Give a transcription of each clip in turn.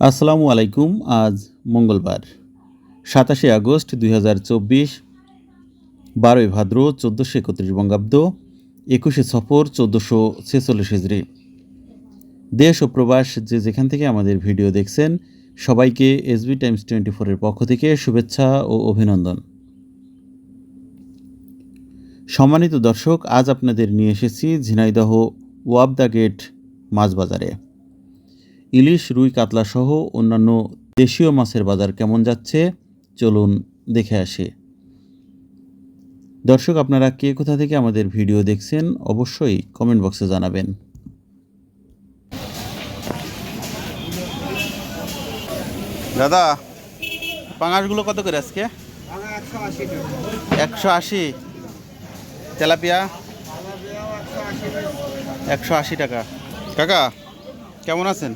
আসসালামু আলাইকুম, আজ মঙ্গলবার, সাতাশে আগস্ট দুই হাজার চব্বিশ, বারোই ভাদ্র চোদ্দোশো একত্রিশ বঙ্গাব্দ, একুশে সফর চোদ্দোশো ছেচল্লিশ হিজড়ি। দেশ ও প্রবাস যে যেখান থেকে আমাদের ভিডিও দেখছেন, সবাইকে এসবি টাইমস টোয়েন্টি ফোরের পক্ষ থেকে শুভেচ্ছা ও অভিনন্দন। সম্মানিত দর্শক, আজ আপনাদের নিয়ে এসেছি ঝিনাইদহ ওয়াবদা গেট মাছ বাজারে। ইলিশ, রুই, কাতলা সহ অন্যান্য দেশীয় মাছের বাজার কেমন যাচ্ছে? চলুন দেখে আসি। দর্শক, আপনারা কে কোথা থেকে আমাদের ভিডিও দেখছেন অবশ্যই কমেন্ট বক্সে জানাবেন। দাদা, পাঙাশগুলো কত করে আজকে? একশো আশি। তেলাপিয়া? একশো আশি টাকা। কাকা কেমন আছেন?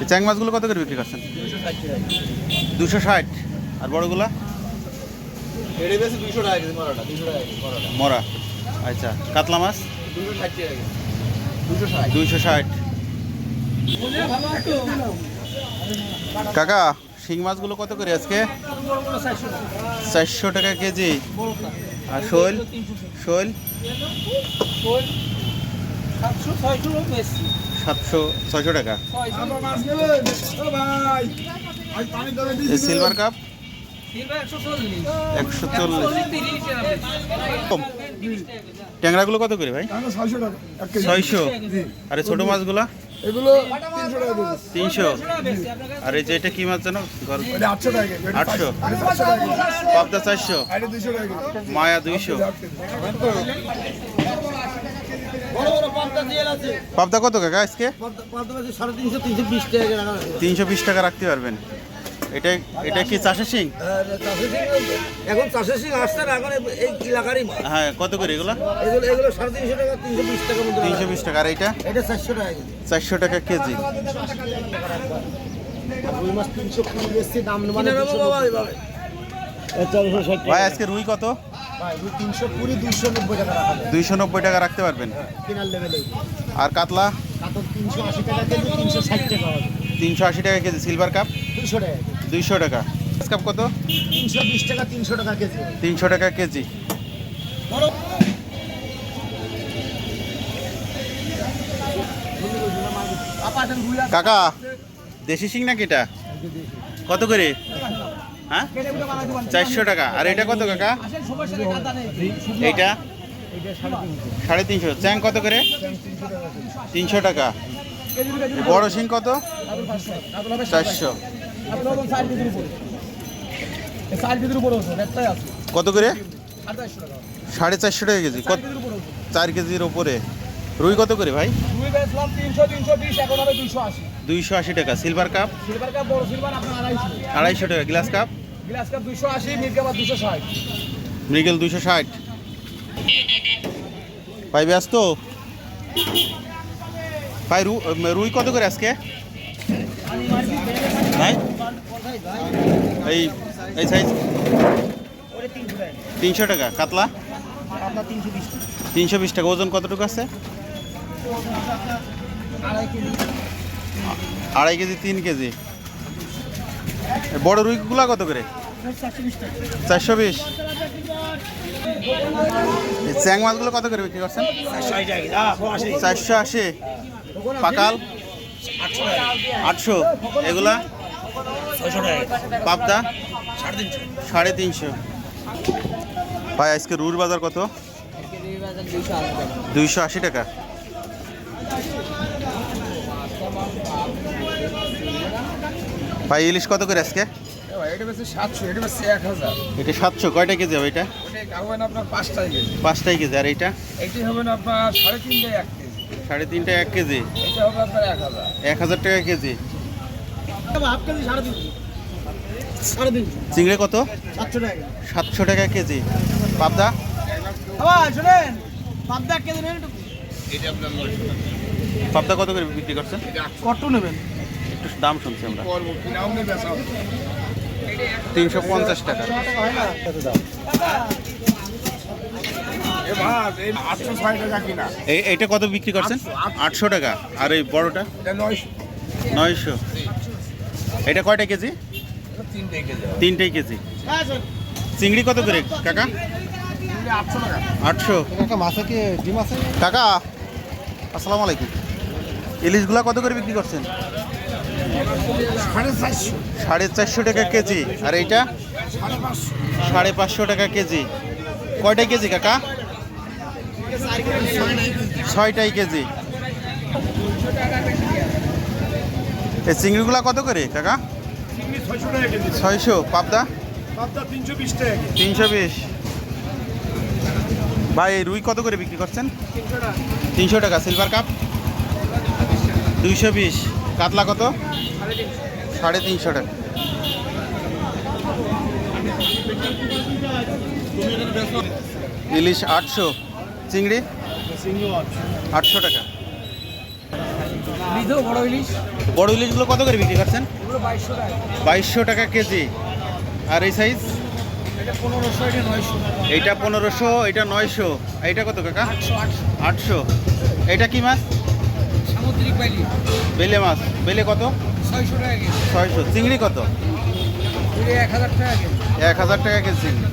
এই চ্যাং মাছগুলো কত করে বিক্রি করছেন? দুশো ষাট। আর বড়গুলা? মরা। আচ্ছা কাতলা মাছ? দুশো দুইশো ষাট। কাকা শিং মাছগুলো কত করে আজকে? চারশো টাকা কেজি। আর শোল? শোল? সাতশো ছয়শো টাকা। সিলভার কাপ একশো চল্লিশ। ট্যাংরাগুলো কত করে ভাই? ছয়শো। আর ছোটো মাছগুলো? এগুলো তিনশো। আর এই যে এটা কি মাছ জানো? আটশো। পাবদা চারশো। মায়া দুইশো। আট। পাবদা কত কাকা আজকে? সাড়ে তিনশো তিনশো বিশ টাকা। তিনশো বিশ টাকা রাখতে পারবেন। এটা এটা কি চাষের সিং চাষের এখন চাষের সিং আসছে না এখন এই- এলাকারই হ্যাঁ কত করে এগুলো? এগুলো এগুলো সাড়ে তিনশো টাকা তিনশো বিশ টাকার মধ্যে তিনশো বিশ টাকা আর এইটা? এটা চারশো টাকা চারশো টাকা কেজি। কিনে নেব বাবা এভাবে ভাই আজকে রুই কত? দুইশো নব্বই টাকা রাখতে পারবেন? আর কাতলা? তিনশো আশি টাকা কেজি সিলভার কাপ দুইশো টাকা কাপ কত? তিনশো টাকা কেজি। কাকা দেশি শিং নাকি এটা? কত করে? হ্যাঁ? চারশো টাকা। আর এটা কত কাকা? এইটা? সাড়ে তিনশো। চ্যাং কত করে? তিনশো টাকা। বড় শিং কত? চারশো। কত করে? সাড়ে চারশো টাকা কেজি। কত? চার কেজির ওপরে। রুই কত করে ভাই? দুইশো আশি টাকা। Silver cup? আড়াইশো টাকা। Glass cup? মৃগেল দুশো ষাট। ভাই ব্যস্ত? ভাই রুই কত করে আজকে? এই এই সাইজ তিনশো টাকা। কাতলা? তিনশো বিশ টাকা। ওজন কতটুকু আছে? আড়াই কেজি, তিন কেজি। বড় রুইগুলা কত করে? চারশো বিশ। চ্যাং মাছগুলো কত করে বিক্রি করছেন? চারশো আশি। পাকাল? আটশো। এগুলা? পাবদা? সাড়ে তিনশো। ভাই আজকে রুর বাজার কত? দুইশো আশি টাকা। ভাই ইলিশ কত করে আজকে? এটা সাতশো এটা বেশি এক হাজার। এটা সাতশো কয়টা কেজি হবে এটা? পাঁচটাই কেজি। পাঁচটাই কেজি আর এইটা? এটি হবে না আপনার সাড়ে এক কেজি। সাড়ে তিনটা এক কেজি? আপনার এক হাজার। এক হাজার টাকা কেজি। হাফ কেজি সাড়ে তিনশো সাড়ে তিনশো চিংড়ি কত? সাতশো টাকা কেজি। পাবদা? বাবা পাবদা এক কেজি নেন পাবদা কত করে বিক্রি করছেন? কত নেবেন। একটু দাম শুনছি আমরা। তিনশো পঞ্চাশ টাকা। এইটা কত বিক্রি করছেন? আটশো টাকা। আর এই বড়টা? নয়শো। নয়শো। এটা কয়টা কেজি? তিনটে কেজি। তিনটেই কেজি। চিংড়ি কত করে কাকা? আটশো টাকা। আটশো। একটা মাছে কি ডিম আছে? কাকা আসসালামু আলাইকুম। ইলিশগুলা কত করে বিক্রি করছেন? সাড়ে চারশো টাকা কেজি। আর এইটা? সাড়ে পাঁচশো টাকা কেজি। কয়টাই কেজি কাকা? ছয়টাই কেজি। এই চিংড়িগুলা কত করে কাকা? ছয়শো। পাবদা? তিনশো বিশ। ভাই রুই কত করে বিক্রি করছেন? তিনশো টাকা। Silver cup? দুইশো বিশ। কাতলা কত? সাড়ে তিনশো টাকা। ইলিশ আটশো। চিংড়ি? আটশো টাকা। বড় ইলিশ। বড় ইলিশগুলো কত করে বিক্রি করছেন? বাইশশো টাকা। কেজি। আর এই সাইজ এটা পনেরোশো এটা নয়শো। এইটা পনেরোশো এটা নয়শো। এইটা কত কাকা? আটশো এটা কি মাছ? সামুদ্রিক বাইলি বেলে মাছ। বেলে কত? ছয়শো টাকা কেজি। ছয়শো। চিংড়ি কত? এক হাজার টাকা কেজি। এক হাজার টাকা কেজি চিংড়ি।